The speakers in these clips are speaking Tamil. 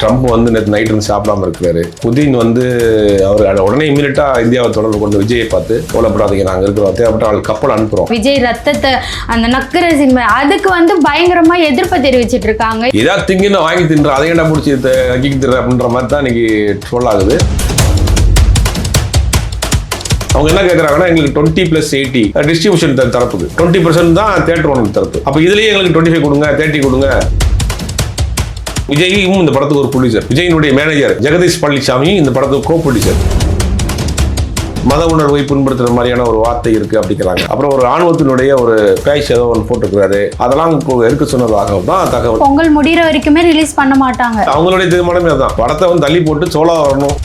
ட்ரம்ப் வந்து நேற்று நைட் இருந்து சாப்பிடாம இருக்கிறாரு. புதின் வந்து அவர் உடனே இமீடியட்டா இந்தியாவை தொடர்பு கொண்டு விஜயை பார்த்து கவலைப்படாதீங்க நாங்க இருக்கிறோம். தேவைப்பட்ட ஆள் கப்பல் அனுப்புறோம். விஜய் ரத்தத்தை அந்த நக்கிற சினிமா அதுக்கு வந்து பயங்கரமா எதிர்ப்பு தெரிவிச்சிட்டு இருக்காங்க. ஏதாவது திங்குன்னு வாங்கி தின்ற அதை என்ன பிடிச்சி நக்கிக்கு தின்ற அப்படின்ற மாதிரி தான் இன்னைக்கு ட்ரோல் ஆகுது. அவங்க என்ன கேட்குறாங்கன்னா எங்களுக்கு டுவெண்ட்டி ப்ளஸ் எயிட்டி டிஸ்ட்ரிபியூஷன் தரப்புக்கு. டுவெண்ட்டி பர்சன்ட் தான் தேட்டர் ஒன்று தரப்பு. அப்போ இதுலயே எங்களுக்கு டுவெண்ட்டி ஃபைவ் கொடுங்க தேர்ட்டி கொடுங்க. விஜயும் இந்த படத்துக்கு ஒரு ப்ரொடியூசர் விஜயினுடைய மேனேஜர் ஜெகதீஷ் பழனிசாமி இந்த படத்துக்கு கோ ப்ரொடியூசர் மத உணர்வை புண்படுத்துற மாதிரியான ஒரு வார்த்தை இருக்கு அப்படிங்கிறாங்க. அப்புறம் ஒரு ஆணவத்தினுடைய ஒரு பேஷ் ஏதோ ஒன்று போட்டிருக்கிறாரு. அதெல்லாம் இருக்க சொன்னதாக தான் தகவல். பொங்கல் முடிகிற வரைக்குமே ரிலீஸ் பண்ண மாட்டாங்க. அவங்களுடைய தீர்மானமே அதான். படத்தை வந்து தள்ளி போட்டு சோளா வரணும்.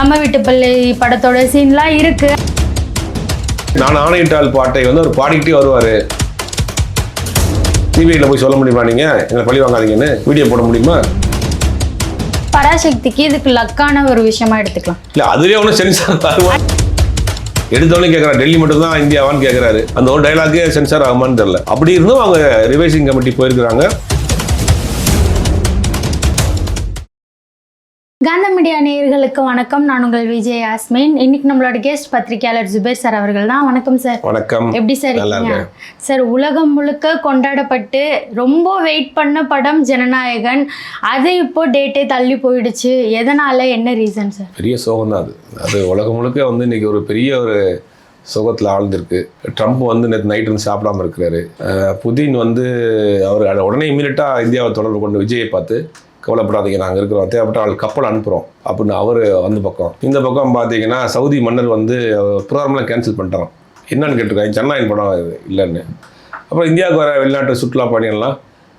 நம்ம வீட்டு பிள்ளை படத்தோட சீன்லாம் இருக்கு. நான் ஆணையிட்டால் பாட்டை வந்து அவர் பாடிக்கிட்டே வருவாரு. சிபிஐல போய் சொல்ல முடியுமா நீங்க? என்ன பழி வாங்காதீங்கன்னு வீடியோ போட முடியுமா? பராசக்திக்கு இதுக்கு லக்கான ஒரு விஷயமா எடுத்துக்கலாம். இல்ல அதுலயே ஒன்றும் சென்சார் வருவா எடுத்தோடனே கேட்குறாரு டெல்லி மட்டும் தான் இந்தியாவான்னு கேட்குறாரு அந்த ஒரு டைலாக்கே சென்சார் ஆகுமான்னு தெரியல. அப்படி இருந்தும் அவங்க ரிவைசிங் கமிட்டி போயிருக்கிறாங்க. காந்த மீடியா நேயர்களுக்கு வணக்கம். நான் உங்கள் விஜய் யாஸ்மின். இன்னைக்கு நம்மளோட கெஸ்ட் பத்திரிகையாளர் ஜுபேர் சார் அவர்கள் தான். வணக்கம் சார். வணக்கம். எப்படி சார் இருக்கீங்க? சார் உலகம் முழுக்க கொண்டாடப்பட்டு ரொம்ப வெயிட் பண்ண படம் ஜனநாயகன். அது இப்போ டேட்டே தள்ளி போயிடுச்சு. எதனால? என்ன ரீசன் சார்? பெரிய சோகம் தான் அது. அது உலகம் முழுக்க வந்து இன்னைக்கு ஒரு பெரிய ஒரு சோகத்தில் ஆழ்ந்திருக்கு. ட்ரம்ப் வந்து நேற்று நைட் இருந்து சாப்பிடாம இருக்கிறாரு. புதின் வந்து அவர் உடனே இமீடியட்டாக இந்தியாவை தொடர்பு கொண்டு விஜயை பார்த்து கவலைப்படாதீங்க நாங்கள் இருக்கிறோம். தேவைப்பட்ட ஆள் கப்பல் அனுப்புகிறோம் அப்படின்னு அவர் அந்த பக்கம். இந்த பக்கம் பார்த்தீங்கன்னா சவுதி மன்னர் வந்து ப்ரோக்ராம்லாம் கேன்சல் பண்ணுறோம் என்னன்னு கேட்டிருக்காங்க ஜனநாயகம் படம் இது இல்லைன்னு. அப்புறம் இந்தியாவுக்கு வர வெளிநாட்டு சுற்றுலா பயணிகள்லாம்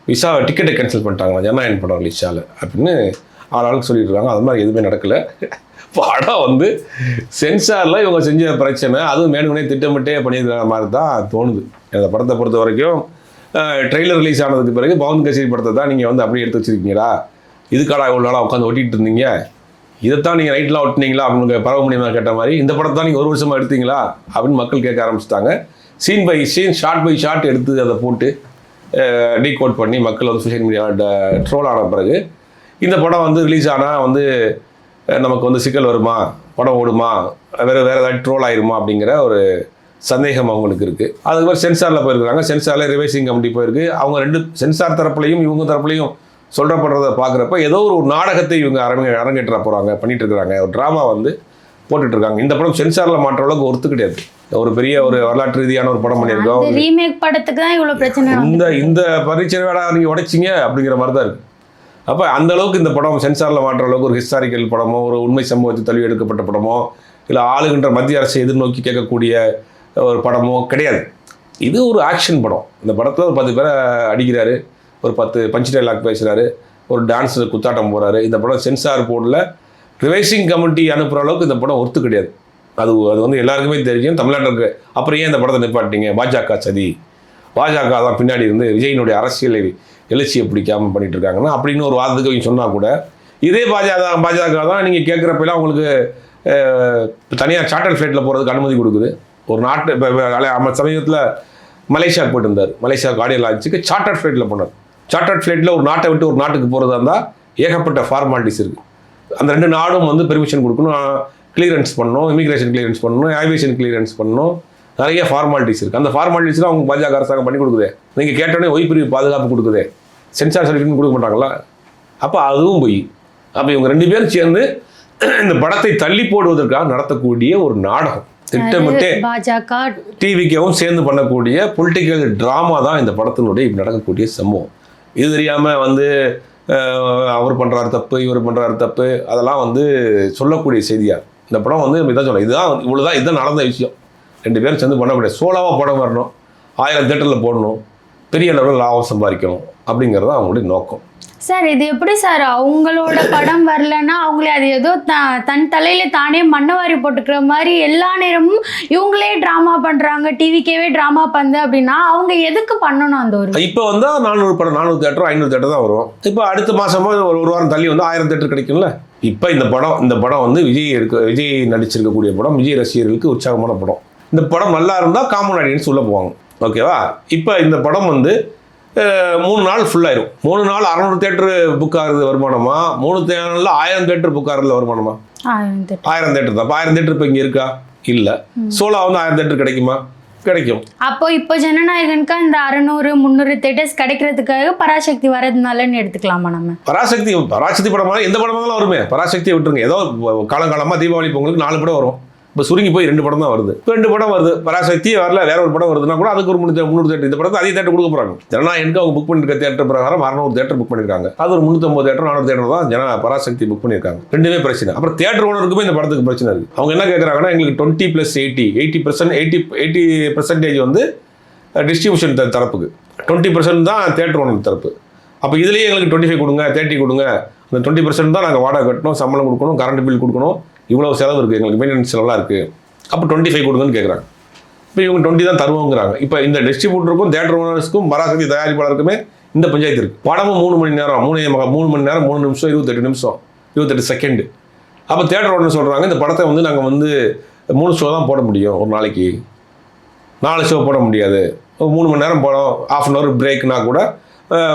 விசா டிக்கெட்டை கேன்சல் பண்ணிட்டாங்களா ஜனநாயகம் படம் ரிலீஸால் அப்படின்னு ஆளாளுக்கு சொல்லிட்டு இருக்காங்க அது மாதிரி எதுவுமே நடக்கலை. படம் வந்து சென்சாரில் இவங்க செஞ்ச பிரச்சனை அதுவும் மேனுக்குனே திட்டமிட்டே பண்ணியிருக்கிற மாதிரி தான் தோணுது. அந்த படத்தை பொறுத்த வரைக்கும் ட்ரெய்லர் ரிலீஸ் ஆனதுக்கு பிறகு பவன் கச்சேரி படத்தை தான் நீங்கள் வந்து அப்படியே எடுத்து வச்சிருக்கீங்களா? இதுக்காடா இவ்வளோ நாளாக உட்காந்து ஒட்டிட்டு இருந்தீங்க? இதைத்தான் நீங்கள் நைட்லாம் ஒட்டினீங்களா அப்படின்னு பரவ முடியுமா கேட்ட மாதிரி இந்த படத்தை தான் நீங்கள் ஒரு வருஷமாக எடுத்தீங்களா? அப்படின்னு மக்கள் கேட்க ஆரம்பிச்சிட்டாங்க. Scene by scene shot by shot எடுத்து அதை போட்டு டீகோட் பண்ணி மக்கள் வந்து சோஷியல் மீடியாவில் ட்ரோல் ஆன பிறகு இந்த படம் வந்து ரிலீஸ் ஆனால் வந்து நமக்கு வந்து சிக்கல் வருமா? படம் ஓடுமா? வேறு வேறு ஏதாவது ட்ரோல் ஆயிருமா? அப்படிங்கிற ஒரு சந்தேகம் அவங்களுக்கு இருக்குது அதுக்கப்புறம் சென்சாரில் போயிருக்காங்க. சென்சாரில் ரிவைசிங் கமிட்டி போயிருக்கு. அவங்க ரெண்டு சென்சார் தரப்புலையும் இவங்க தரப்புலையும் சொல்கிறப்படுறத பார்க்குறப்ப ஏதோ ஒரு நாடகத்தை இவங்க அரங்க அரங்கேற்ற போகிறாங்க பண்ணிட்டு இருக்கிறாங்க ஒரு ட்ராமா வந்து போட்டுட்டு இருக்காங்க இந்த படம் சென்சாரில் மாற்ற அளவுக்கு ஒர்த்து கிடையாது. ஒரு பெரிய ஒரு வரலாற்று ரீதியான ஒரு படம் பண்ணியிருக்கோம். ரீமேக் படத்துக்கு தான் இவ்வளவு பிரச்சனை இந்த இந்த பரீட்சை வேடா நீங்க உடைச்சிங்க அப்படிங்கிற மாதிரி தான் இருக்கு. அப்போ அந்த அளவுக்கு இந்த படம் சென்சாரில் மாற்ற அளவுக்கு ஒரு ஹிஸ்டாரிக்கல் படமோ ஒரு உண்மை சம்பவத்தை தழுவி எடுக்கப்பட்ட படமோ இல்லை ஆளுகின்ற மத்திய அரசை எதிர்நோக்கி கேட்கக்கூடிய ஒரு படமோ கிடையாது. இது ஒரு ஆக்ஷன் படம். இந்த படத்தில் ஒரு பத்து பேரை அடிக்கிறாரு ஒரு பத்து பஞ்ச் டைலாக் பேசுகிறாரு ஒரு டான்ஸ் குத்தாட்டம் போகிறாரு இந்த படம் சென்சார் போர்டில் ரிவைசிங் கமிட்டி அனுப்புகிற அளவுக்கு இந்த படம் ஒர்த்து கிடையாது. அது அது வந்து எல்லாருக்குமே தெரியும். தமிழ்நாட்டில் இருக்க அப்புறம் ஏன் இந்த படத்தை நிப்பாட்டிங்க பாஜக சதி. பாஜக தான் பின்னாடி இருந்து விஜயினுடைய அரசியலை எழுச்சியை பிடிக்காம பண்ணிட்டு இருக்காங்கன்னா அப்படின்னு ஒரு வாதத்துக்கு அவங்க கூட இதே பாஜக பாஜக தான் நீங்கள் கேட்குறப்பெல்லாம் உங்களுக்கு தனியார் சார்ட்டர் ஃப்ளைட்டில் போகிறதுக்கு அனுமதி கொடுக்குது. ஒரு நாட்டு இப்போ சமீபத்தில் மலேசியாவுக்கு போயிட்டு இருந்தார். மலேசியா ஆடியோ லான்ச்சுக்கு சார்ட்டர்ட் ஃப்ளைட்டில் போனார். சார்ட்டர்ட் ஃப்ளைட்டில் ஒரு நாட்டை விட்டு ஒரு நாட்டுக்கு போகிறதா இருந்தால் ஏகப்பட்ட ஃபார்மாலிட்டிஸ் இருக்குது அந்த ரெண்டு நாடும் வந்து பெர்மிஷன் கொடுக்கணும் கிளியரன்ஸ் பண்ணணும் இமிக்ரேஷன் கிளியரன்ஸ் பண்ணணும் ஏவியேஷன் கிளியரன்ஸ் பண்ணணும். நிறைய ஃபார்மாலிட்டிஸ் இருக்குது அந்த ஃபார்மாலிட்டிஸ்லாம் அவங்க பாஜக அரசாங்கம் பண்ணி கொடுக்குதே. நீங்கள் கேட்டோடனே ஒய்பிரிவு பாதுகாப்பு கொடுக்குதே. சென்சார் சர்டிஃபிகேட் கொடுக்க மாட்டாங்களா அப்போ அதுவும் போய் அப்போ இவங்க ரெண்டு பேரும் சேர்ந்து இந்த படத்தை தள்ளி போடுவதற்காக நடத்தக்கூடிய ஒரு நாடகம். திட்டமிட்டே பாஜக. டிவிக்கவும் சேர்ந்து பண்ணக்கூடிய பொலிட்டிக்கல் ட்ராமா தான் இந்த படத்தினுடைய இப்ப நடக்கக்கூடிய சம்பவம். இது தெரியாமல் வந்து அவர் பண்ணுறாரு தப்பு இவர் பண்ணுறாரு தப்பு அதெல்லாம் வந்து சொல்லக்கூடிய செய்தியா? இந்த படம் வந்து இதான் சொல்ல இதுதான் இவ்வளோதான் இதுதான் நடந்த விஷயம். ரெண்டு பேரும் சேர்ந்து பண்ணக்கூடிய சோலாவாக படம் வரணும். ஆயிரம் தேட்டரில் போடணும். பெரிய லெவலில் லாபம் சம்பாதிக்கணும். அப்படிங்கிறது தான் அவங்களுடைய நோக்கம். சார் இது எப்படி சார்? அவங்களோட படம் வரலன்னா அவங்களே அது ஏதோ த தன் தலையில தானே மண்ணவாரி போட்டுக்கிற மாதிரி எல்லா நேரமும் இவங்களே ட்ராமா பண்றாங்க டிவிக்கேவே ட்ராமா பண்ணு அப்படின்னா அவங்க எதுக்கு பண்ணணும் அந்த ஒரு இப்போ வந்து நானூறு படம் நானூறு தேட்டரும் ஐநூறு தேட்டர் தான் வரும். இப்போ அடுத்த மாசமா ஒரு ஒரு வாரம் தள்ளி வந்து ஆயிரம் தேட்டர் கிடைக்கும்ல? இப்போ இந்த படம் இந்த படம் வந்து விஜய் இருக்க விஜய் நடிச்சிருக்கக்கூடிய படம் விஜய் ரசிகர்களுக்கு உற்சாகமான படம். இந்த படம் நல்லா இருந்தால் காமன் ஆடியன்ஸ் உள்ளே போவாங்க. ஓகேவா? இப்போ இந்த படம் வந்து மூணு நாள் ஆயிரும். மூணு நாள் அறநூறு தேட்டர் புக் ஆகுறது வருமானமா? மூணு நாளில் ஆயிரம் தேட்டர் புக் ஆகுறதுல வருமானமா? ஆயிரம் தேட்டர். தான். ஆயிரம் தேட்டர் இப்போ இங்கே இருக்கா? இல்லை. சோலா வந்து ஆயிரம் தேட்டர் கிடைக்குமா? கிடைக்கும். அப்போ இப்போ ஜனநாயகனுக்கு அந்த அறநூறு முந்நூறு தேட்டர்ஸ் கிடைக்கிறதுக்காக பராசக்தி வரதுனாலன்னு எடுத்துக்கலாமா நம்ம? பராசக்தி பராசக்தி படமா? எந்த படமாலும் வருமே. பராசக்தியை விட்டுருங்க. ஏதோ காலங்காலமாக தீபாவளி பொங்கலுக்கு நாலு படம் வரும். இப்போ சுருங்கி போய் ரெண்டு படம் தான் வருது. இப்போ ரெண்டு படம் வருது. பராசக்தி வரல வேற ஒரு படம் வருதுன்னா கூட அதுக்கு ஒரு முந்நூறு முந்நூறு தேட்டர். இந்த படத்தை அதே தேட்டர் கொடுக்க போறாங்க. ஜனநாயகனுக்கு அவங்க புக் பண்ணிருக்க தேட்டர் பிரகாரம் அறநூறு தேட்டர் புக் பண்ணிருக்காங்க. அது ஒரு முந்நூற்றம்பது தேட்டர் நானூறு தேட்டர் தான் ஜன பராசக்தி புக் பண்ணியிருக்காங்க ரெண்டுமே பிரச்சனை. அப்புறம் தேட்டர் ஓனருக்குமே இந்த படத்துக்கு பிரச்சனை இருக்கு. அவங்க என்ன கேட்குறாங்கன்னா எங்களுக்கு twenty plus eighty eighty percent eighty eighty percentage வந்து டிஸ்ட்ரிபியூஷன் தரப்புக்கு. டுவெண்ட்டி பர்சன்ட் தான் தேட்டர் ஓனர் தரப்பு. அப்போ இதுலேயே எங்களுக்கு டுவெண்ட்டி ஃபைவ் கொடுங்க தேர்ட்டி கொடுங்க. அந்த டுவெண்ட்டி பர்சன்ட் தான் நாங்கள் வாடகை கட்டணும் சம்பளம் கொடுக்கணும் கரண்ட் பில் கொடுக்கணும். இவ்வளோ செலவு இருக்குது எங்களுக்கு மெயின்டெனன்ஸ் செலவெலாம் இருக்குது அப்போ டுவெண்ட்டி ஃபைவ் கொடுங்கன்னு கேட்குறாங்க இப்போ இவங்க டுவெண்ட்டி தான் தருவோங்கிறாங்க. இப்போ இந்த டிஸ்ட்ரிபியூட்டருக்கும் தேட்டர் ஓனர்ஸ்க்கும் மராசக்தி தயாரிப்பாளருக்குமே இந்த பஞ்சாயத்து இருக்குது படமும் மூணு மணி நேரம் மூணு மக- மூணு மணி நேரம் மூணு நிமிஷம் இருபத்தெட்டு நிமிஷம் இருபத்தெட்டு செகண்டு அப்போ தேட்டர் ஓனர் சொல்கிறாங்க இந்த படத்தை வந்து நாங்கள் வந்து மூணு ஷோ தான் போட முடியும் ஒரு நாளைக்கு. நாலு ஷோ போட முடியாது. ஒரு மூணு மணி நேரம் போடும் ஆஃப் அன் ஹவர் பிரேக்னா கூட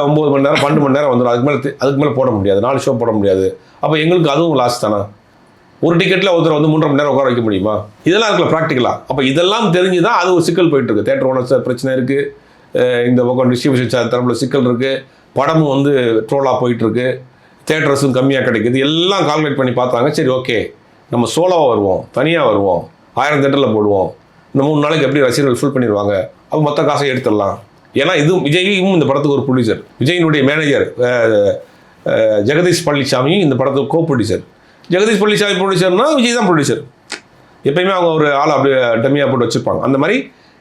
ஒம்பது மணி நேரம் பன்னெண்டு மணி நேரம் வந்துடும் அதுக்கு மேலே அதுக்கு மேலே போட முடியாது. நாலு ஷோ போட முடியாது. அப்போ எங்களுக்கு அதுவும் லாஸ் தானே? ஒரு டிக்கெட்டில் ஒருத்தர் வந்து மூன்றரை மணி நேரம் உட்கார வைக்க முடியுமா? இதெல்லாம் இருக்கல ப்ராக்டிக்கலாக அப்போ இதெல்லாம் தெரிஞ்சு தான் அது ஒரு சிக்கல் போயிட்டு இருக்கு. தேட்டர் ஓனர்ஸ் பிரச்சனை இருக்குது இந்த பக்கம் டிஸ்ட்ரிபியூஷன் தரப்பில் சிக்கல் இருக்குது படமும் வந்து ட்ரோலாக போயிட்டுருக்கு தேட்டர்ஸும் கம்மியாக கிடைக்குது. எல்லாம் கால்குலேட் பண்ணி பார்த்தாங்க. சரி ஓகே நம்ம சோலோவாக வருவோம். தனியாக வருவோம். ஆயிரம் தேட்டரில் போடுவோம். இந்த மூணு நாளைக்கு எப்படி ரசிகர்கள் ஃபுல் பண்ணிடுவாங்க? அப்போ மொத்த காசை எடுத்துடலாம். ஏன்னா இதுவும் விஜயும் இந்த படத்துக்கு ஒரு ப்ரொடியூசர் விஜயினுடைய மேனேஜர் ஜெகதீஷ் பழனிசாமி இந்த படத்துக்கு கோ ப்ரொடியூசர் ஜெகதீஷ் பழனிசாமி ப்ரொடியூசர்னா விஜய் தான் ப்ரொடியூசர் எப்பயுமே அவங்க ஒரு ஆள் அப்படியே டம்மியாக போட்டு வச்சுருப்பாங்க. அந்த மாதிரி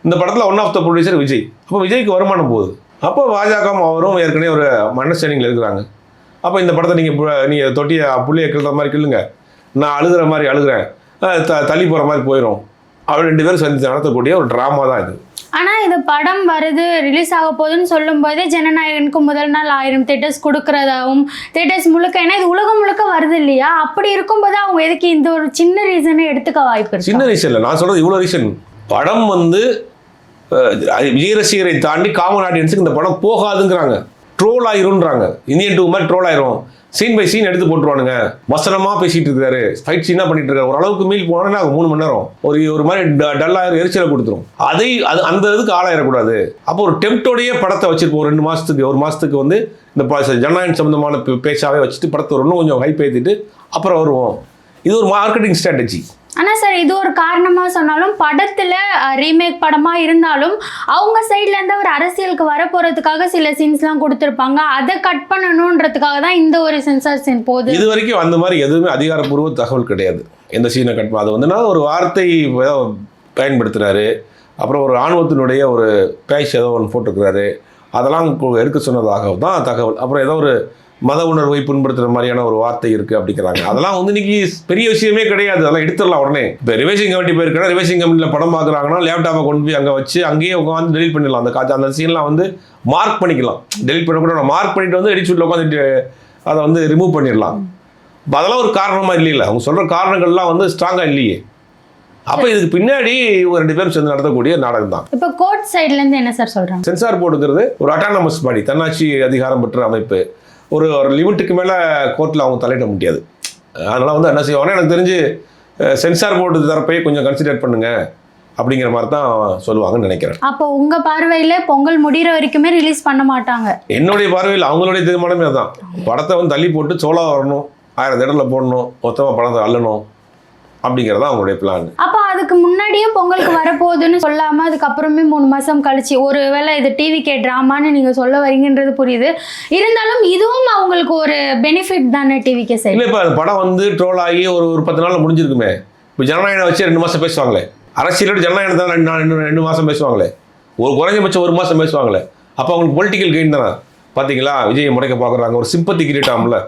இந்த படத்தில் one of the producer Vijay. அப்போ விஜய்க்கு வருமானம் போகுது. அப்போ பாஜகவும் அவரும் ஏற்கனவே ஒரு அண்டர்ஸ்டாண்டிங்கில் இருக்கிறாங்க. அப்போ இந்த படத்தை நீங்கள் நீங்கள் தொட்டியை புள்ளியை கிள்ற மாதிரி கிள்ளுங்க. நான் அழுகிற மாதிரி அழுகிறேன். த தள்ளி போகிற மாதிரி போயிடும் அவர் ரெண்டு பேரும் சந்தித்து நடத்தக்கூடிய ஒரு ட்ராமா தான் இது. ஆனால் இது படம் வருது ரிலீஸ் ஆக போகுதுன்னு சொல்லும்போதே ஜனநாயகனுக்கு முதல் நாள் ஆயிரம் தேட்டர்ஸ் கொடுக்குறதாகவும் தேட்டர்ஸ் முழுக்க ஏன்னா இது உலகம் முழுக்க வருது இல்லையா? அப்படி இருக்கும்போது அவங்க எதுக்கு இந்த ஒரு சின்ன ரீசனை எடுத்துக்க வாய்ப்பு இருக்கு? சின்ன ரீசன் இல்லை. நான் சொல்கிறது இவ்வளோ ரீசன் படம் வந்து அது விஜய் ரசிகரை தாண்டி காமன் ஆடியன்ஸுக்கு இந்த படம் போகாதுங்கிறாங்க. ட்ரோல் ஆயிரும்ன்றாங்க. இந்தியன் டூ மாதிரி ட்ரோல் ஆயிரும் சீன் பை சீன் எடுத்து போட்டுருவானுங்க. வசனமா பேசிட்டு இருக்காரு. ஃபைட் சீனா பண்ணிட்டு இருக்காரு. ஓரளவுக்கு மீல் போனோன்னா மூணு மணி நேரம். ஒரு ஒரு மாதிரி டல்லாயிரம் எரிச்சலை கொடுத்துரும். அதை அது அந்த இதுக்கு ஆளாயிடக்கூடாது. அப்போ ஒரு டெம்ப்டோடைய படத்தை வச்சிருப்போம். ஒரு ரெண்டு மாசத்துக்கு ஒரு மாசத்துக்கு வந்து இந்த ப- ஜனநாயகம் சம்பந்தமான பே- பேச்சாவே வச்சுட்டு படத்தை ஒரு இன்னும் கொஞ்சம் ஹைப் ஏற்றிட்டு அப்புறம் வருவோம். இது ஒரு மார்க்கெட்டிங் ஸ்ட்ராட்டஜி ஆனால் சார் இது ஒரு காரணமாக சொன்னாலும் படத்தில் ரீமேக் படமாக இருந்தாலும் அவங்க சைட்லேருந்து ஒரு அரசியலுக்கு வர சில சீன்ஸ்லாம் கொடுத்துருப்பாங்க. அதை கட் பண்ணணுன்றதுக்காக தான் இந்த ஒரு சென்சார் சீன் போகுது. இது வரைக்கும் அந்த மாதிரி எதுவுமே அதிகாரப்பூர்வ தகவல் கிடையாது. எந்த சீனை கட் அது வந்துன்னா ஒரு வார்த்தை பயன்படுத்துகிறாரு பயன்படுத்துறாரு. அப்புறம் ஒரு ஆணவத்தினுடைய ஒரு பேஷ் ஏதோ ஒன்று போட்டுக்கிறாரு அதெல்லாம் எடுக்க சொன்னதாக தான் தகவல். அப்புறம் ஏதோ ஒரு மத உணர்வை புண்படுத்துற மாதிரியான ஒரு வார்த்தை இருக்கு அப்படிங்கிறாங்க. அதெல்லாம் வந்து இன்னைக்கு பெரிய விஷயமே கிடையாது. அதெல்லாம் எடுத்துடலாம் உடனே. இப்போ ரிவைசிங் கமிட்டி போயிருக்கா ரிவைசிங் கமிட்டியில் படம் பார்க்குறாங்கன்னா லேப்டாப்பை கொண்டு போய் அங்கே வச்சு அங்கேயே உட்காந்து டெலிட் பண்ணிடலாம். அந்த காட்சி அந்த சீன்லாம் வந்து மார்க் பண்ணிக்கலாம். டெலிட் பண்ண கூட மார்க் பண்ணிட்டு வந்து எடிட் ஷூட்டில் உட்காந்து அதை வந்து ரிமூவ் பண்ணிடலாம். அதெல்லாம் ஒரு காரணமா இல்லையில. அவங்க சொல்ற காரணங்கள்லாம் வந்து ஸ்ட்ராங்கா இல்லையே. அப்ப இதுக்கு பின்னாடி ஒரு ரெண்டு பேரும் சேர்ந்து நடத்தக்கூடிய நாடகம் தான். இப்போ கோர்ட் சைட்ல இருந்து என்ன சார் சொல்றாங்க? சென்சார் போர்டுங்கிறது ஒரு அட்டானமஸ் பாடி தன்னாட்சி அதிகாரம் பெற்ற அமைப்பு. ஒரு ஒரு லிமிட்டுக்கு மேல கோர்ட்ல அவங்க தலையிட முடியாது. அதனால வந்து என்ன செய்வாங்கன்னா எனக்கு தெரிஞ்சு சென்சார் போர்டு தரப்பையே கொஞ்சம் கன்சிடர் பண்ணுங்க அப்படிங்கிற மாதிரி தான் சொல்லுவாங்கன்னு நினைக்கிறேன். அப்போ உங்க பார்வையில பொங்கல் முடிகிற வரைக்குமே ரிலீஸ் பண்ண மாட்டாங்க? என்னுடைய பார்வையில் அவங்களுடைய தீர்மானமே அதான். படத்தை வந்து தள்ளி போட்டு சோளா வரணும் ஆயிரம் தேட்டரில் போடணும் மொத்தமாக படத்தை அள்ளணும் அப்படிங்கிறது அவங்களுடைய பிளான் அப்போ அதுக்கு முன்னாடியே பொங்கலுக்கு வரப்போகுதுன்னு சொல்லாம அதுக்கப்புறமே மூணு மாசம் கழிச்சு ஒருவேளை இது டிவிகே ட்ராமான்னு நீங்க சொல்ல வரீங்கன்றது புரியுது. இருந்தாலும் இதுவும் அவங்களுக்கு ஒரு பெனிஃபிட் தானே டிவிகே சைடு இல்லை இப்போ படம் வந்து ட்ரோல் ஆகி ஒரு ஒரு பத்து நாளில் முடிஞ்சிருக்குமே. இப்போ ஜனநாயகம் வச்சு ரெண்டு மாதம் பேசுவாங்களே. அரசியலோட ஜனநாயகம் தான் ரெண்டு நாள் ரெண்டு ரெண்டு மாதம் பேசுவாங்களே. ஒரு குறைஞ்சபட்சம் ஒரு மாதம் பேசுவாங்களே. அப்போ அவங்களுக்கு பொலிட்டிக்கல் கெயின் தானே? பார்த்தீங்களா விஜயை முறைக்க பார்க்குறாங்க. ஒரு சிம்பத்தி கிரியேட் ஆகும்ல.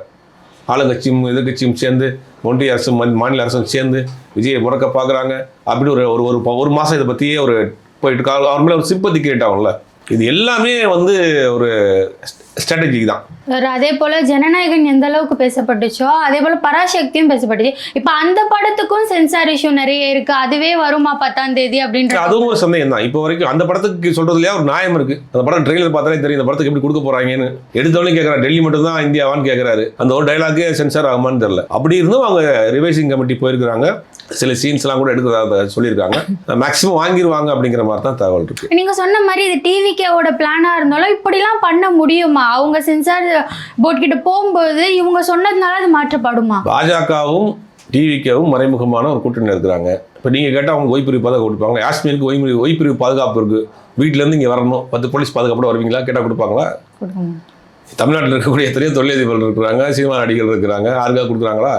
ஆளுங்கட்சியும் எதிர்கட்சியும் சேர்ந்து ஒன்றிய அரசும் மாநில அரசும் சேர்ந்து விஜயை முறக்க பார்க்குறாங்க. அப்படின்னு ஒரு ஒரு ஒரு ஒரு மாதம் இதை பற்றியே ஒரு போயிட்டு கால் அவர் மேலே ஒரு சிம்பத்தி கிரியேட் ஆகும்ல. இது எல்லாமே வந்து ஒரு ஸ்ட்ராட்டஜி தான். அதே போல ஜனநாயகன் எந்த அளவுக்கு பேசப்பட்டுச்சோ அதே போல பராசக்தியும் பேசப்பட்டுச்சு. இப்ப அந்த படத்துக்கும் சென்சார் இஷ்யூ நிறைய இருக்கு. அதுவே வருமா பத்தாம் தேதி அப்படின்ற அதுவும் ஒரு சந்தேகம் தான். இப்போ வரைக்கும் அந்த படத்துக்கு சொல்றதுலயே ஒரு நியாயம் இருக்கு. அந்த படம் ட்ரெயிலர் பார்த்தாலே தெரியும் இந்த படத்துக்கு எப்படி கொடுக்க போறாங்கன்னு. எடுத்தவொடனே கேட்கறாரு டெல்லி மட்டும் தான் இந்தியாவான்னு கேட்கறாரு அந்த ஒரு டைலாக்கே சென்சார் ஆகுமான்னு தெரியல. அப்படி இருந்தும் அவங்க ரிவைசிங் கமிட்டி போயிருக்கிறாங்க. சில சீன்ஸ்லாம் கூட எடுக்கிறதா சொல்லியிருக்காங்க. மேக்ஸிமம் வாங்கிடுவாங்க அப்படிங்கிற மாதிரி தான் தகவல் இருக்கு. நீங்க சொன்ன மாதிரி இது டிவிகேவோட பிளானா இருந்தாலும் இப்படிலாம் பண்ண முடியுமா? அவங்க சென்சார் போர்ட் கிட்ட போகும்போது இவங்க சொன்னதுனால அது மாற்றப்படுமா? பாஜகவும் டிவிக்கவும் மறைமுகமான ஒரு கூட்டணி இருக்கிறாங்க. இப்போ நீங்கள் கேட்டால் அவங்க ஓய்பிரிவு பாதுகாப்பு கொடுப்பாங்க யாஸ்மீருக்கு ஓய்பிரிவு ஓய்பிரிவு பாதுகாப்பு இருக்குது வீட்டிலேருந்து இங்கே வரணும். பத்து போலீஸ் பாதுகாப்போட வருவீங்களா? கேட்டால் கொடுப்பாங்களா. தமிழ்நாட்டில் இருக்கக்கூடிய எத்தனையோ தொழிலதிபர்கள் இருக்கிறாங்க சினிமா நடிகர்கள் இருக்கிறாங்க யாருக்கா கொடுக்குறாங்களா?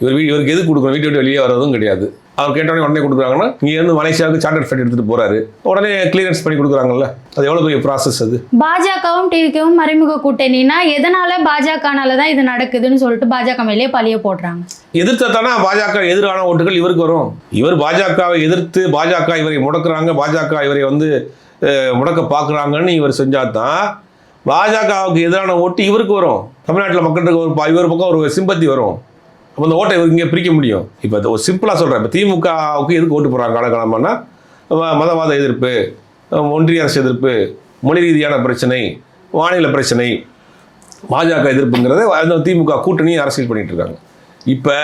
இவர் வீ இவருக்கு எது கொடுக்கணும்? வீட்டை விட்டு வெளியே வர்றதும் கிடையாது. அவர் கேட்டோடனே உடனே கொடுக்குறாங்கன்னா இங்கே இருந்து மலேசியாவுக்கு சார்ட்டர் ஃபிளைட் எடுத்துகிட்டு போறாரு. உடனே கிளியரன்ஸ் பண்ணி கொடுக்குறாங்கல்ல அது எவ்வளோ பெரிய ப்ராசஸ் அது? பாஜகவும் டிவிக்கவும் மறைமுக கூட்டணினா எதனால பாஜகனால தான் இது நடக்குதுன்னு சொல்லிட்டு பாஜக மேலேயே பழிய போடுறாங்க. எதிர்த்தானா பாஜக எதிரான ஓட்டுகள் இவருக்கு வரும். இவர் பாஜகவை எதிர்த்து பாஜக இவரை முடக்குறாங்க பாஜக இவரை வந்து முடக்க பார்க்குறாங்கன்னு இவர் செஞ்சாதான் பாஜகவுக்கு எதிரான ஓட்டு இவருக்கு வரும். தமிழ்நாட்டில் மக்களுக்கு ஒரு இவர் பக்கம் ஒரு சிம்பத்தி வரும். அப்போ அந்த ஓட்டை இங்கே பிரிக்க முடியும். இப்போ ஒரு சிம்பிளாக சொல்கிறேன் இப்போ திமுகவுக்கு எதுக்கு ஓட்டு போடுறாங்க காலகாலமானா மதவாத எதிர்ப்பு ஒன்றிய அரசு எதிர்ப்பு மொழி ரீதியான பிரச்சனை மாநில பிரச்சனை பாஜக எதிர்ப்புங்கிறத அந்த திமுக கூட்டணி அரசியல் பண்ணிகிட்டு இருக்காங்க. இப்போ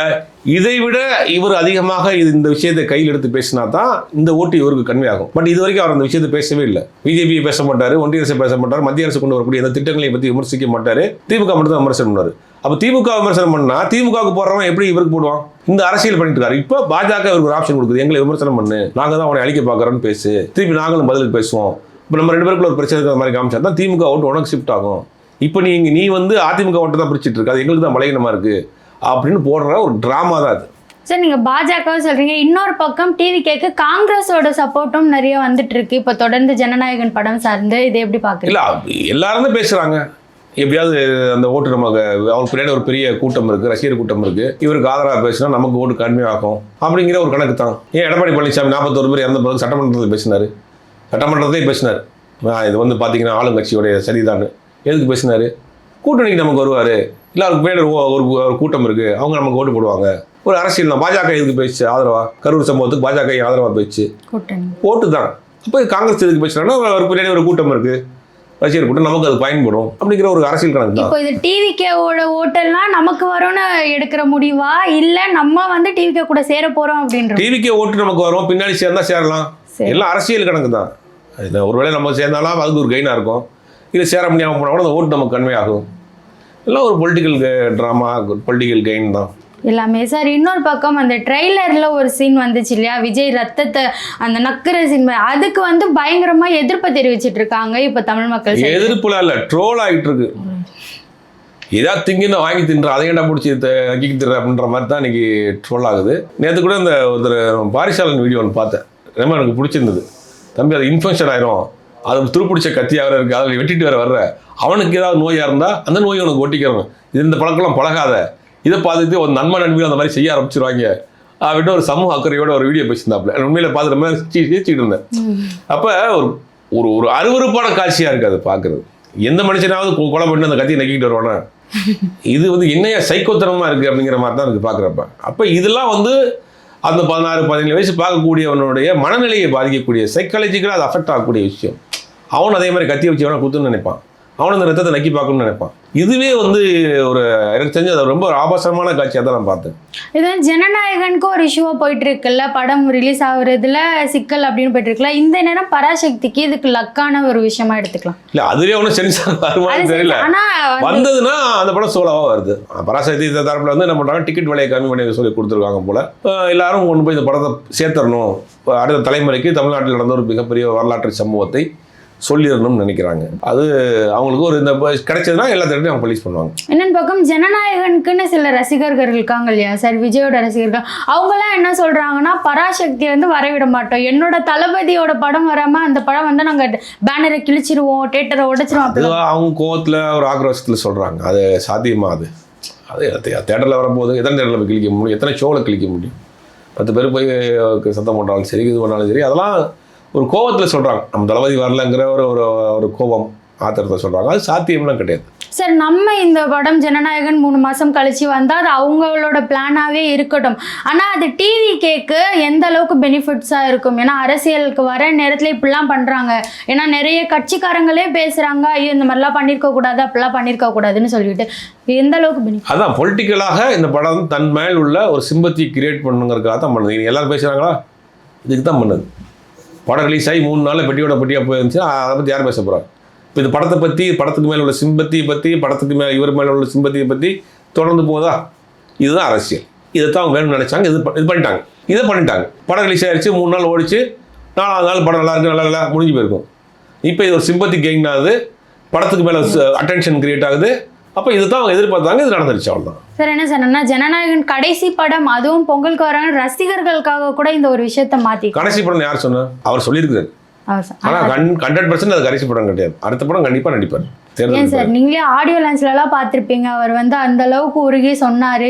இதை விட இவர் அதிகமாக இது இந்த விஷயத்தை கையில் எடுத்து பேசினா தான் இந்த ஓட்டு இவருக்கு கன்மையாகும் பட் இது வரைக்கும் அவர் அந்த விஷயத்தை பேசவே இல்லை. பிஜேபியை பேச மாட்டார் ஒன்றிய அரசு பேச மாட்டார் மத்திய அரசு கொண்டு வரக்கூடிய அந்த திட்டங்களை பற்றி விமர்சிக்க மாட்டார். திமுக மட்டும் தான் விமர்சனம் பண்ணுவார். அப்போ திமுக விமர்சனம் பண்ணால் திமுகவுக்கு போடுறவன் எப்படி இவருக்கு போடுவான்? இந்த அரசியல் பண்ணிட்டு இருக்காரு. இப்போ பாஜக இவருக்கு ஒரு ஆப்ஷன் கொடுக்குது. எங்களை விமர்சனம் பண்ணு. நாங்கள் தான் அவனை அழிக்க பார்க்குறோன்னு பேசு. திருப்பி நாங்களும் பதிலுக்கு பேசுவோம். இப்போ நம்ம ரெண்டு பேருக்குள்ள ஒரு பிரச்சனை இருக்கிற மாதிரி காமிச்சா தான் திமுக ஓட்டு உனக்கு ஷிஃப்ட் ஆகும். இப்போ நீங்க நீ வந்து அதிமுக ஓட்டு தான் பிரிச்சுட்டு இருக்காது எங்களுக்கு தான் மலையினமாக இருக்குது அப்படின்னு போடுற ஒரு ட்ராமா தான் அது. சார் நீங்க பாஜகவும் சொல்றீங்க. இன்னொரு பக்கம் டிவிகேக்கு காங்கிரஸோட சப்போர்ட்டும் நிறைய வந்துட்டு இருக்கு இப்போ தொடர்ந்து ஜனநாயகன் படம் சார்ந்து இதை எப்படி பாக்குறீங்க? இல்ல எல்லாரும் தான் பேசுறாங்க. எப்படியாவது அந்த ஓட்டு நமக்கு அவருக்கு பின்னாடி ஒரு பெரிய கூட்டம் இருக்கு ரசிகர் கூட்டம் இருக்கு. இவருக்கு ஆதரவாக பேசினா நமக்கு ஓட்டு கம்மியாகும் அப்படிங்கிற ஒரு கணக்கு தான். ஏன் எடப்பாடி பழனிசாமி நாற்பத்தோரு பேர் இறந்த பிறகு சட்டமன்றத்தில் பேசினாரு. சட்டமன்றத்திலே பேசினார். இது வந்து பார்த்தீங்கன்னா ஆளுங்கட்சியோடைய சரிதான் எதுக்கு பேசினாரு? கூட்டணிக்கு நமக்கு வருவார். இல்லை அவருக்கு பின்னாடி ஒரு கூட்டம் இருக்கு. அவங்க நமக்கு ஓட்டு போடுவாங்க. ஒரு அரசியல் தான் பாஜக எதுக்கு பேச்சு ஆதரவா? கரூர் சம்பவத்துக்கு பாஜக ஆதரவா பேச்சு கூட்டணி ஓட்டு தான். அப்போ காங்கிரஸ் எதுக்கு பேசுறாங்கன்னா ஒரு பின்னாடி ஒரு கூட்டம் இருக்கு. ரசிகர் கூட்டம் நமக்கு அது பயன்படும் அப்படிங்கிற ஒரு அரசியல் கணக்கு தான். இப்போ இது டிவிகேவோட ஓட்டெல்லாம் நமக்கு வரும்னு எடுக்கிற முடிவா? இல்ல நம்ம வந்து டிவிகே கூட சேர போறோம் அப்படின்ற டிவிக்கே ஓட்டு நமக்கு வரும். பின்னாடி சேர்ந்தா சேரலாம். சரி. எல்லாம் அரசியல் கணக்கு தான். ஒருவேளை நம்ம சேர்ந்தாலும் அதுக்கு ஒரு கெயினாக இருக்கும். இல்லை சேர முடியாமல் போனால் கூட அந்த ஓட்டு நமக்கு கன்வே ஆகும். எல்லாம் ஒரு பொலிட்டிக்கல் ட்ராமா பொலிட்டிக்கல் கெயின் தான். எல்லாமே. சார் இன்னொரு பக்கம் அந்த ட்ரெய்லர்ல ஒரு சீன் வந்துச்சு இல்லையா? விஜய் ரத்தத்தை அந்த நக்குற சீன் அதுக்கு வந்து பயங்கரமா எதிர்ப்பு தெரிவிச்சிட்டு இருக்காங்க இப்ப தமிழ் மக்கள் சரி. எதிர்ப்புலாம் இல்லை ட்ரோல் ஆகிட்டு இருக்கு. ஏதாவது திங்கின்னு வாங்கி தின்ற அதை ஏன்டா பிடிச்சி நக்கிக்கு தின்ற அப்படின்ற மாதிரி தான் இன்னைக்கு ட்ரோல் ஆகுது. நேற்று கூட இந்த ஒருத்தர் பாரிசாலன் வீடியோ ஒன்று பார்த்தேன். ரொம்ப எனக்கு பிடிச்சிருந்தது. தம்பி அது இன்ஃபெக்ஷன் ஆயிரும். அது துருப்பிடிச்ச கத்தி அவரை இருக்கு அதில் வெட்டிட்டு வேற வர்ற. அவனுக்கு ஏதாவது நோயாக இருந்தால் அந்த நோயை உனக்கு ஒட்டிக்கிறவன் இது இந்த பழக்கம்லாம் பழகாத. இதை பார்த்துட்டு ஒரு நன்மை நன்மையும் அந்த மாதிரி செய்ய ஆரம்பிச்சிருவாங்க. அப்படின்னு ஒரு சமூக அக்கறையோட ஒரு வீடியோ பேசியிருந்தாப்புல. உண்மையில பார்த்து ரொம்ப சிரிச்சுட்டு இருந்தேன். அப்போ ஒரு ஒரு ஒரு அருவருப்பான காட்சியாக இருக்குது அதை பார்க்குறது. எந்த மனுஷனாவது கொலை பண்ணி அந்த கத்தியை நக்கிட்டு வருவானா? இது வந்து என்னைய சைக்கோத்தனமாக இருக்குது அப்படிங்கிற மாதிரி தான் இருக்குது பார்க்குறப்ப. அப்போ இதெல்லாம் வந்து அந்த பதினாறு பதினேழு வயசு பார்க்கக்கூடியவனுடைய மனநிலையை பாதிக்கக்கூடிய சைக்காலஜிக்கலாக அது அஃபெக்ட் ஆகக்கூடிய விஷயம். அவன் அதே மாதிரி கத்தி வச்சு வேணால் குத்துன்னு நினைப்பான். அவன் அந்த ரத்தத்தை நக்கி பார்க்கணும்னு நினைப்பான். இதுவே வந்து ஒரு எனக்கு தெரிஞ்சு அது ரொம்ப ஒரு ஆபாசமான காட்சியாக தான் நான் பார்த்தேன். இது ஜனநாயகனுக்கு ஒரு இஷ்யூவா போயிட்டு இருக்குல்ல படம் ரிலீஸ் ஆகுறதுல சிக்கல் அப்படின்னு போயிட்டு இருக்குல்ல இந்த நேரம் பராசக்திக்கு இதுக்கு லக்கான ஒரு விஷயமா எடுத்துக்கலாம். இல்லை அதுலேயே ஒன்றும் சென்சார் வருமானு சரி, தெரியல. ஆனா வந்து- வந்ததுன்னா அந்த படம் சோலோவாக வருது. பராசக்தி இந்த தரப்புல வந்து என்ன பண்ணுறாங்க டிக்கெட் விலையை கம்மி பண்ணி சொல்லி கொடுத்துருக்காங்க போல. எல்லாரும் கொண்டு போய் இந்த படத்தை சேர்த்தரணும். அடுத்த தலைமுறைக்கு தமிழ்நாட்டில் நடந்த ஒரு மிகப்பெரிய வரலாற்று சம்பவத்தை சொல்லிடணும்னு நினைக்கிறாங்க. அது அவங்களுக்கு ஒரு இந்த கிடைச்சதுன்னா எல்லா தடவையும் அவங்க ரிலீஸ் பண்ணுவாங்க. இன்னொரு பக்கம் ஜனநாயகனுக்குன்னு சில ரசிகர்கள் இருக்காங்க இல்லையா? சார் விஜயோட ரசிகர்கள். அவங்கெல்லாம் என்ன சொல்றாங்கன்னா பராசக்தி வந்து வரவிட மாட்டோம். என்னோட தளபதியோட படம் வராம அந்த படம் வந்து நாங்க பேனரை கிழிச்சிருவோம் தேட்டரை உடைச்சிருவோம் அவங்க கோவத்தில் ஒரு ஆக்ரோஷத்தில் சொல்கிறாங்க அது சாத்தியமா அது? அது தேட்டரில் வரும்போது எத்தனை தேட்டரில் போய் கிழிக்க முடியும்? எத்தனை ஷோவில் கிழிக்க முடியும்? பத்து பேர் போய் சத்தம் போட்டாலும் சரி இது பண்ணாலும் சரி அதெல்லாம் ஒரு கோவத்தில் சொல்கிறாங்க நம்ம தளபதி வரலங்கிற ஒரு ஒரு ஒரு கோபம் ஆத்திரத்தை சொல்கிறாங்க அது சாத்தியம்லாம் கிடையாது. சார் நம்ம இந்த படம் ஜனநாயகன் மூணு மாசம் கழிச்சு வந்தா அது அவங்களோட பிளானாவே இருக்கட்டும். ஆனா அது டிவி கேக்கு எந்த அளவுக்கு பெனிஃபிட்ஸா இருக்கும்? ஏன்னா அரசியலுக்கு வர நேரத்துல இப்படிலாம் பண்றாங்க. ஏன்னா நிறைய கட்சிக்காரங்களே பேசுறாங்க. ஐயோ இந்த மாதிரிலாம் பண்ணிருக்க கூடாது அப்படிலாம் பண்ணிருக்க கூடாதுன்னு சொல்லிட்டு. எந்த அளவுக்கு பெனிஃபிட் அதான் பொலிட்டிக்கலாக இந்த படம் தன் மேல் உள்ள ஒரு சிம்பத்தி கிரியேட் பண்ணுங்கிறதுக்காக தான் பண்ணுது எல்லாரும் பேசுகிறாங்களா இதுக்கு தான் பண்ணுது. படம் ரிலீஸ் ஆகி மூணு நாளில் பெட்டியோட பெட்டியாக போயிருந்துச்சுன்னா அதை பற்றி யார் பேச போகிறா இப்போ இந்த படத்தை பற்றி படத்துக்கு மேலே உள்ள சிம்பத்தியை பற்றி படத்துக்கு மேலே இவர் மேலே உள்ள சிம்பத்தியை பற்றி தொடர்ந்து போதா இதுதான் அரசியல். தான் அவங்க வேணும்னு நினச்சாங்க. இது ப- இது பண்ணிட்டாங்க. இதை பண்ணிட்டாங்க. படம் ரிலீஸ் ஆகிடுச்சு மூணு நாள் ஓடிச்சு. நாலாவது நாள் படம் நல்லா இருக்கு நல்லா நல்லா முடிஞ்சு போயிருக்கும். இப்போ இது ஒரு சிம்பத்தி கெயின் ஆகுது. படத்துக்கு மேலே அட்டென்ஷன் கிரியேட் ஆகுது. அப்போ இதுதான் அவங்க எதிர்பார்த்தாங்க இது நடந்துருச்சு அவ்வளோதான் சார் என்ன சொன்னா ஜனநாயகன் கடைசி படம் அதுவும் பொங்கலுக்கு வராங்க ரசிகர்களுக்காக கூட இந்த ஒரு விஷயத்த மாத்தி கடைசி படம் யார் சொன்னா? அவர் சொல்லியிருக்காரு ஆனால் கண் ஹண்ட்ரட் பர்சன்ட் அது கடைசி படம் கிடையாது. அடுத்த படம் கண்டிப்பாக நடிப்பார். ஏன் சார் நீங்களே ஆடியோ லான்ச்ல எல்லாம் பார்த்திருப்பீங்க. அவர் வந்து அந்த அளவுக்கு உருகி சொன்னாரு.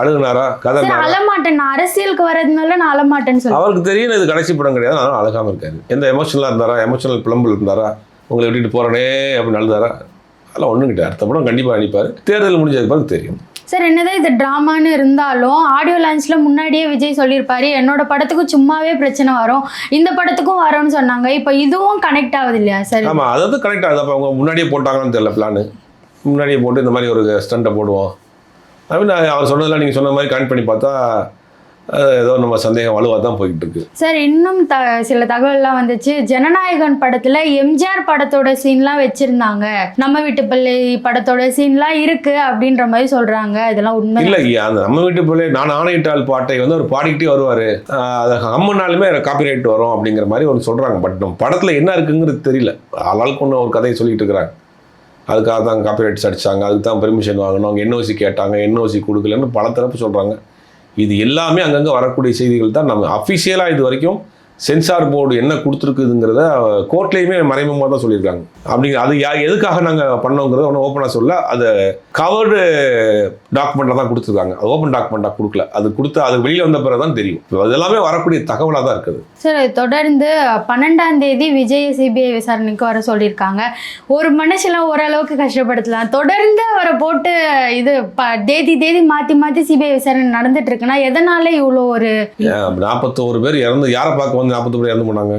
அழுகுனாரா? கதறினாரா அழமாட்டேன். நான் அரசியலுக்கு வர்றதுனால நான் அழமாட்டேன்னு சொல்லுவேன் அவருக்கு தெரியும் இது கடைசி படம் கிடையாது. ஆனால் அழகாம இருக்காரு. எந்த எமோஷனலாக இருந்தாரா? எமோஷனல் பிளம்பிள் இருந்தாரா? உங்களை விட்டுட்டு போறனே அப்படின்னு அழுதாரா? அதெல்லாம் ஒன்றும் கிடையாது. அடுத்த படம் கண்டிப்பாக நடிப்பார். தேர்தல் முடிஞ்சதுக்கு பிறகு தெரியும். சார் என்னதான் இது டிராமான்னு இருந்தாலும் ஆடியோ லான்ச்ல முன்னாடியே விஜய் சொல்லியிருப்பாரு என்னோட படத்துக்கு சும்மாவே பிரச்சனை வரும். இந்த படத்துக்கும் வரும்னு சொன்னாங்க. இப்போ இதுவும் கனெக்ட் ஆகுது இல்லையா சார்? ஆமாம் அதாவது கரெக்டாக ஆகுது. அப்போ அவங்க முன்னாடியே போட்டாங்கன்னு தெரியல பிளான் முன்னாடியே போட்டு இந்த மாதிரி ஒரு ஸ்டண்ட்டை போடுவோம். அப்படின்னு அவர் சொன்னதெல்லாம் நீங்கள் சொன்ன மாதிரி கனெக்ட் பண்ணி பார்த்தா ஏதோ நம்ம சந்தேகம் வலுவாக தான் போய்கிட்டு இருக்கு சார் இன்னும் த சில தகவல்லாம் வந்துச்சு. ஜனநாயகன் படத்துல எம்ஜிஆர் படத்தோட சீன்லாம் வச்சிருந்தாங்க. நம்ம வீட்டு பிள்ளை படத்தோட சீன்லாம் இருக்கு அப்படின்ற மாதிரி சொல்றாங்க. இதெல்லாம் உண்மை இல்ல ஐயா அந்த நம்ம வீட்டு பிள்ளை நான் ஆணையிட்டால் பாட்டை வந்து அவர் பாடிக்கிட்டே வருவார். அதை அம்மனாலுமே காப்பிரைட் வரும் அப்படிங்கிற மாதிரி ஒன்று சொல்கிறாங்க பட் நம்ம படத்தில் என்ன இருக்குங்கிறது தெரியல. ஆளாளுக்கு ஒன்று ஒரு கதையை சொல்லிட்டு இருக்கிறாங்க. அதுக்காக தான் காப்பிரைட்ஸ் அடிச்சாங்க. அதுக்கு தான் பெர்மிஷன் வாங்கணும். அவங்க என்ஓசி கேட்டாங்க. என்ஓசி கொடுக்கலன்னு பல தரப்பு சொல்கிறாங்க இது எல்லாமே அங்கங்கே வரக்கூடிய செய்திகள் தான். நம்ம அஃபிஷியலாக இது வரைக்கும் சென்சார் போர்டு என்ன கொடுத்துருக்குதுங்கிறத கோர்ட்லேயுமே மறைமுகமாக தான் சொல்லியிருக்காங்க. அப்படிங்கிற அது யா எதுக்காக நாங்கள் பண்ணோங்கிறத ஒன்றும் ஓப்பனாக சொல்ல அதை கவர்டு டாக்குமெண்ட்டில் தான் கொடுத்துருக்காங்க. அது ஓப்பன் டாக்குமெண்ட்டாக கொடுக்கல. அது கொடுத்து அது வெளியில் வந்த பிறகு தான் தெரியும் அது எல்லாமே வரக்கூடிய தகவலாக தான் இருக்குது. சார் தொடர்ந்து பன்னெண்டாம் தேதி விஜய் சிபிஐ விசாரணைக்கு வர சொல்லியிருக்காங்க. ஒரு மனுஷெல்லாம் ஓரளவுக்கு கஷ்டப்படுத்தலாம். தொடர்ந்து அவரை போட்டு இது ப தேதி தேதி மாற்றி மாற்றி சிபிஐ விசாரணை நடந்துட்டு இருக்குன்னா எதனால இவ்வளோ ஒரு நாற்பத்தோரு பேர் இறந்து யாரை பார்க்க வந்து நாற்பத்தோரு பேர் இறந்து போனாங்க?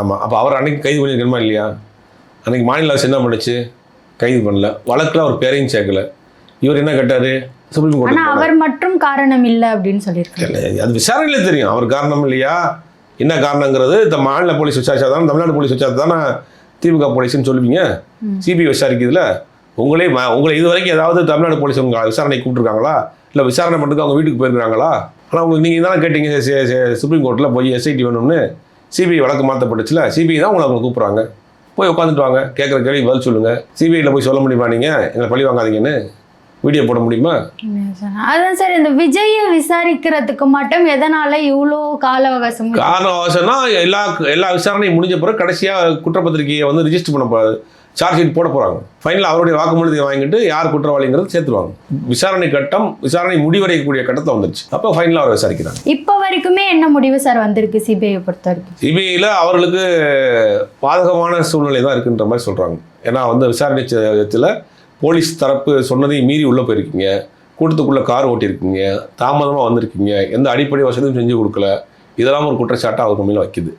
ஆமாம் அப்போ அவர் அன்னைக்கு கைது பண்ணியிருக்கணுமா இல்லையா? அன்னைக்கு மாநில அரசு என்ன பண்ணுச்சு? கைது பண்ணல. வழக்கில் அவர் பேரையும் சேர்க்கல. இவர் என்ன கேட்டார்? சுப்ரீம் கோர்ட் அவர் மட்டும் காரணம் இல்லை அப்படின்னு சொல்லியிருக்காரு. அது விசாரணையில தெரியும். அவர் காரணம் இல்லையா? என்ன காரணங்கிறது? இந்த மாநில போலீஸ் விசாரிச்சா தானே தமிழ்நாடு போலீஸ் விசாரிச்சா தானே திமுக போலீஸ்னு சொல்லுவீங்க. சிபிஐ விசாரிக்குதுல. உங்களே உங்களை இது வரைக்கும் ஏதாவது தமிழ்நாடு போலீஸ் உங்க விசாரணை கூப்பிட்டுருக்காங்களா? இல்லை விசாரணை பண்ணுறதுக்கு அவங்க வீட்டுக்கு போயிருக்காங்களா? ஆனால் உங்களுக்கு நீங்கள் தானே கேட்டீங்க சுப்ரீம் கோர்ட்டில் போய் எஸ்ஐடி வேணும்னு. சிபிஐ வழக்கு மாற்றப்பட்டுச்சுல சிபிஐ தான் உங்களை அவங்க கூப்பிட்றாங்க. போய் உட்காந்துட்டு வாங்க. கேட்குற கேள்வி பதில் சொல்லுங்கள் சிபிஐயில் போய் சொல்ல முடியுமா நீங்கள் எங்களை பழி வாங்காதீங்கன்னு. வீடியோ போட முடியுமா? அதான் சார் இந்த விஜயை விசாரிக்கிறதுக்கு மட்டும் எதனால இவ்வளோ கால அவகாசம் காரணம் அவசரம்னா எல்லா எல்லா விசாரணையும் முடிஞ்ச பிறகு கடைசியாக குற்றப்பத்திரிகையை வந்து ரிஜிஸ்டர் பண்ண சார்ஜ் ஷீட் போட போகிறாங்க ஃபைனலாக அவருடைய வாக்குமூலத்தை வாங்கிட்டு யார் குற்றவாளிங்கிறது சேர்த்துருவாங்க. விசாரணை கட்டம் விசாரணை முடிவடையக்கூடிய கட்டத்தில் வந்துருச்சு. அப்போ ஃபைனலாக அவர் விசாரிக்கிறாங்க. இப்போ வரைக்குமே என்ன முடிவு சார் வந்திருக்கு சிபிஐ பொறுத்த வரைக்கும்? சிபிஐயில் அவர்களுக்கு பாதகமான சூழ்நிலை தான் இருக்குன்ற மாதிரி சொல்கிறாங்க ஏன்னா வந்து விசாரணை போலீஸ் தரப்பு சொன்னதையும் மீறி உள்ளே போயிருக்கீங்க. கூட்டத்துக்குள்ளே கார் ஓட்டியிருக்கீங்க. தாமதமாக வந்திருக்கீங்க. எந்த அடிப்படை வசதியும் செஞ்சு கொடுக்கல. இதெல்லாம் ஒரு குற்றச்சாட்டை அவர் மேலே வைக்குது.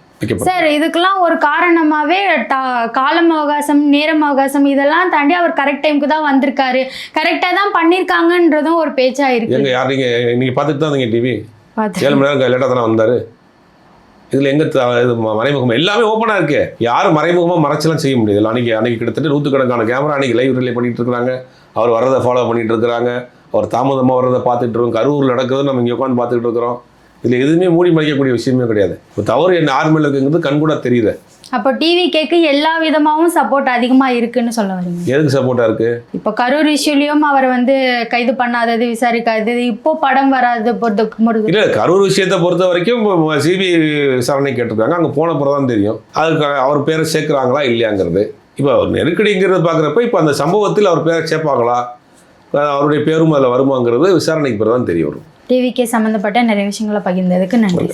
சார் இதுக்கெல்லாம் ஒரு காரணமாவே காலம் அவகாசம் நேரம் அவகாசம் இதெல்லாம் தாண்டி அவர் கரெக்ட் டைமுக்கு தான் வந்திருக்காரு. கரெக்டா தான் பண்ணிருக்காங்கன்றதும் ஒரு பேச்சா இருக்கு எங்க யார் நீங்க நீங்க பார்த்துட்டு தான் டிவி ஏழு மணி நேரம் லேட்டாக தானே வந்தாரு? இதில் எங்கே த- இது ம- மறைமுகம் எல்லாமே ஓப்பனாக இருக்கு. யாரும் மறைமுகமாக மறைச்சலாம் செய்ய முடியாது. அன்றைக்கி அன்றைக்கி கிட்டத்தட்ட நூற்றுக்கணக்கான கேமரா அன்னைக்கு லைவ் ரிலே பண்ணிகிட்டு இருக்கிறாங்க அவர் வர்றதை ஃபாலோ பண்ணிகிட்டு இருக்கிறாங்க அவர் தாமதமாக வர்றதை பார்த்துட்டு இருக்கோம். கரூரில் நடக்கிறது நம்ம இங்கே உட்காந்து பார்த்துட்டு இருக்கிறோம். இதில் எதுவுமே மூடி மறைக்கக்கூடிய விஷயமே கிடையாது. இப்போ தவறு என்ன ஆர்மையில் இருக்குங்கிறது கண்கூட தெரியுது அப்போ டிவி கேக்கு எல்லா விதமாவும் சப்போர்ட் அதிகமா இருக்குன்னு சொல்ல வரீங்க. எதுக்கு சப்போர்ட்டா இருக்கு? இப்போ கரூர் இஷ்யூலையும் அவர் வந்து கைது பண்ணாதது விசாரிக்காதது இப்போ படம் வராது பொறுத்து இல்ல கரூர் விஷயத்தை பொறுத்த வரைக்கும் சிபிஐ விசாரணை கேட்டிருக்காங்க. அங்க போன பிறகு தான் தெரியும். அதுக்கு அவர் பேரை சேர்க்குறாங்களா இல்லையாங்கிறது. இப்போ நெருக்கடிங்கிறது பார்க்குறப்ப இப்போ அந்த சம்பவத்தில் அவர் பேரை சேர்ப்பாங்களா? அவருடைய பேரும் அதில் வருமாங்கிறது விசாரணைக்கு பிறகு தான் தெரிய வரும். டிவிக்கே சம்மந்தப்பட்ட நிறைய விஷயங்களை பகிர்ந்ததுக்கு நன்றி.